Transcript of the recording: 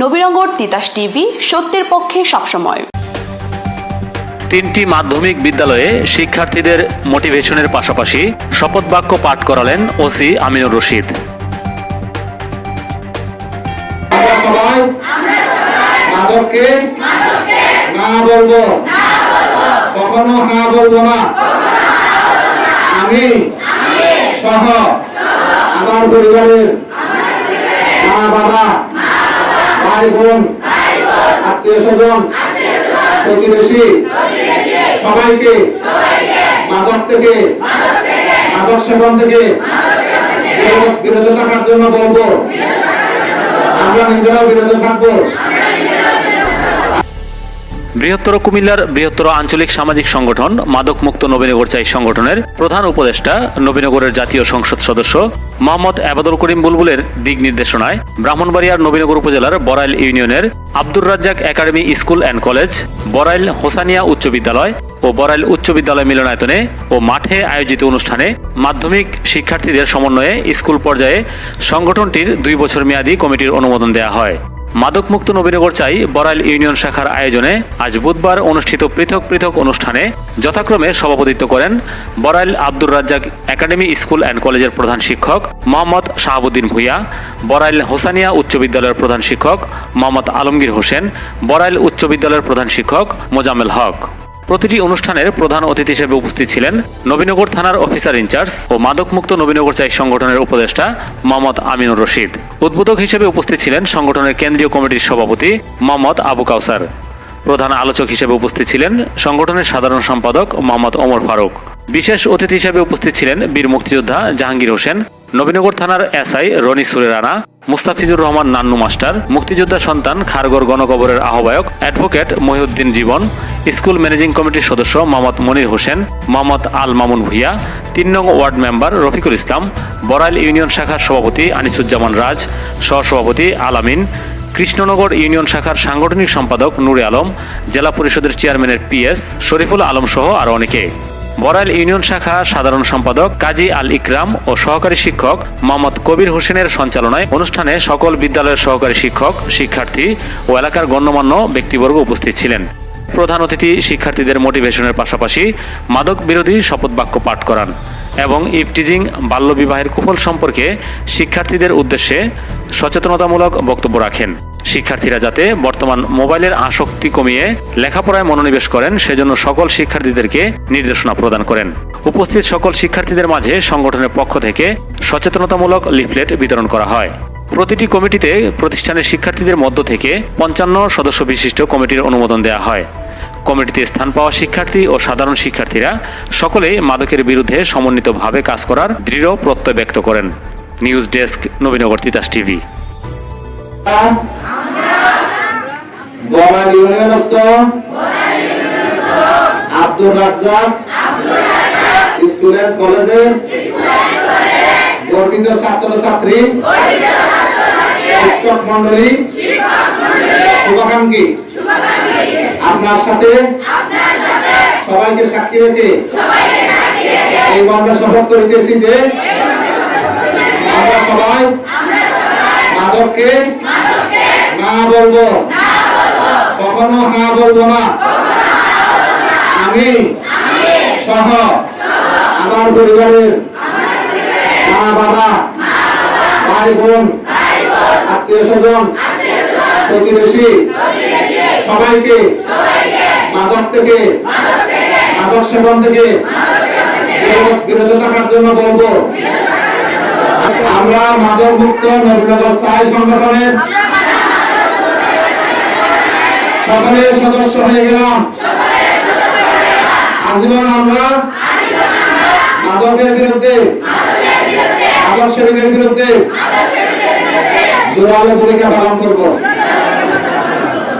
Nabinagar Titas TV সত্যের পক্ষে সবসময়। তিনটি মাধ্যমিক বিদ্যালয়ে শিক্ষার্থীদের মোটিভেশনের পাশাপাশি শপথ বাক্য পাঠ করালেন ওসি আমিনুর রশিদ। মাদককে না বলব। কখনো না বলব না। আমি সহ আমার পরিবারের মা বাবা ভাই বোন, আত্মীয় স্বজন, প্রতিবেশী, সবাইকে, মাদক থেকে, মাদক সেবন থেকে বিরত- থাকার জন্য বলব, আমরা নিজেরাও বিরত থাকব। বৃহত্তর কুমিল্লার বৃহত্তর আঞ্চলিক সামাজিক সংগঠন মাদক মুক্ত নবীনগর চাই সংগঠনের প্রধান উপদেষ্টা, নবীনগরের জাতীয় সংসদ সদস্য মোহাম্মদ আবাদুল করিম বুলবুলের দিক নির্দেশনায় ব্রাহ্মণবাড়িয়ার নবীনগর উপজেলার বরাইল ইউনিয়নের Abdur Razzak academy school and college, Barail Hosania উচ্চ বিদ্যালয় ও বরাইল উচ্চ বিদ্যালয় মিলনায়তনে ও মাঠে আয়োজিত অনুষ্ঠানে মাধ্যমিক শিক্ষার্থীদের সমন্বয়ে স্কুল পর্যায়ে সংগঠনটির দুই বছর মেয়াদী কমিটির অনুমোদন দেওয়া হয়। মাদকমুক্ত নবীনগর চাই বরাইল ইউনিয়ন শাখার আয়োজনে আজ বুধবার অনুষ্ঠিত পৃথক পৃথক অনুষ্ঠানে যথাক্রমে সভাপতিত্ব করেন Barail Abdur Razzak academy school and কলেজের প্রধান শিক্ষক মোহাম্মদ শাহাবুদ্দিন ভুইয়া, বরাইল হোসানিয়া উচ্চ বিদ্যালয়ের প্রধান শিক্ষক মোহাম্মদ আলমগীর হোসেন, বরাইল উচ্চ বিদ্যালয়ের প্রধান শিক্ষক মোজামেল হক। প্রতিটি অনুষ্ঠানের প্রধান অতিথি হিসেবে উপস্থিত ছিলেন নবীনগর থানার অফিসার ইনচার্জ ও মাদকমুক্ত নবীনগর চাই সংগঠনের উপদেষ্টা মোহাম্মদ আমিনুর রশিদ। উদ্বোধক হিসেবে উপস্থিত ছিলেন সংগঠনের কেন্দ্রীয় কমিটির সভাপতি মোহাম্মদ আবু কাউসার। প্রধান আলোচক হিসেবে উপস্থিত ছিলেন সংগঠনের সাধারণ সম্পাদক মোহাম্মদ ওমর ফারুক। বিশেষ অতিথি হিসেবে উপস্থিত ছিলেন বীর মুক্তিযোদ্ধা জাহাঙ্গীর হোসেন, নবীনগর থানার এসআই রনি সুরে রানা মুস্তাফিজুর রহমান নান্নু মাস্টার, মুক্তিযোদ্ধা সন্তান খারগর গণকবরের আহ্বায়ক advocate Mohiuddin Jibon school managing কমিটির সদস্য মোহাম্মদ মনির হোসেন, মোহাম্মদ আল মামুন ভুইয়া, তিন নং ward member Rafiqul Islam, Barail union শাখার সভাপতি আনিসুজ্জামান রাজ, সহসভাপতি আলামিন কৃষ্ণনগর ইউনিয়ন শাখার সাংগঠনিক সম্পাদক নূরে আলম, জেলা পরিষদের চেয়ারম্যানের পিএস শরীফুল আলম সহ আরও অনেকে। বরাইল ইউনিয়ন শাখা সাধারণ সম্পাদক কাজী আল ইকরাম ও সহকারী শিক্ষক মোহাম্মদ কবির হোসেনের সঞ্চালনায় অনুষ্ঠানে সকল বিদ্যালয়ের সহকারী শিক্ষক, শিক্ষার্থী ও এলাকার গণ্যমান্য ব্যক্তিবর্গ উপস্থিত ছিলেন। প্রধান অতিথি শিক্ষার্থীদের মোটিভেশনের পাশাপাশি মাদক বিরোধী শপথ বাক্য পাঠ করান এবং ইফটিজিং বাল্যবিবাহের কুফল সম্পর্কে শিক্ষার্থীদের উদ্দেশ্যে সচেতনতামূলক বক্তব্য রাখেন। শিক্ষার্থীরা যাতে বর্তমান মোবাইলের আসক্তি কমিয়ে লেখাপড়ায় মনোনিবেশ করেন, সেজন্য সকল শিক্ষার্থীদেরকে নির্দেশনা প্রদান করেন। উপস্থিত সকল শিক্ষার্থীদের মাঝে সংগঠনের পক্ষ থেকে সচেতনতামূলক লিফলেট বিতরণ করা হয়। প্রতিটি কমিটিতে প্রতিষ্ঠানের শিক্ষার্থীদের মধ্য থেকে পঞ্চান্ন সদস্য বিশিষ্ট কমিটির অনুমোদন দেওয়া হয়। কমিটিতে স্থান পাওয়া শিক্ষার্থী ও সাধারণ শিক্ষার্থীরা সকলেই মাদকের বিরুদ্ধে সমন্বিতভাবে কাজ করার দৃঢ় প্রত্যয় ব্যক্ত করেন। News desk, Nabinagar, Titas TV. School কলেজের। গর্বিত ছাত্র ছাত্রী শিক্ষক মন্ডলী শুভাকাঙ্ক্ষী। আপনার সাথে সবাইকে সাক্ষী রেখে এই আমরা শপথ করিতেছি যে আমরা সবাই মাদককে না বলব। কখনো না বলব না। আমি সহ আমার পরিবারের মা বাবা, ভাই বোন, আত্মীয় স্বজন, প্রতিবেশী, সবাইকে, মাদক থেকে, মাদক সেবন থেকে বিরত- থাকার জন্য বলব, আমরা মাদক মুক্ত নবীনগর চাই সংগঠনের সকলের সদস্য হয়ে গেলাম। আজীবন আমরা মাদকের বিরুদ্ধে মাদক সেবীদের বিরুদ্ধে জোরালো ভূমিকা পালন করব।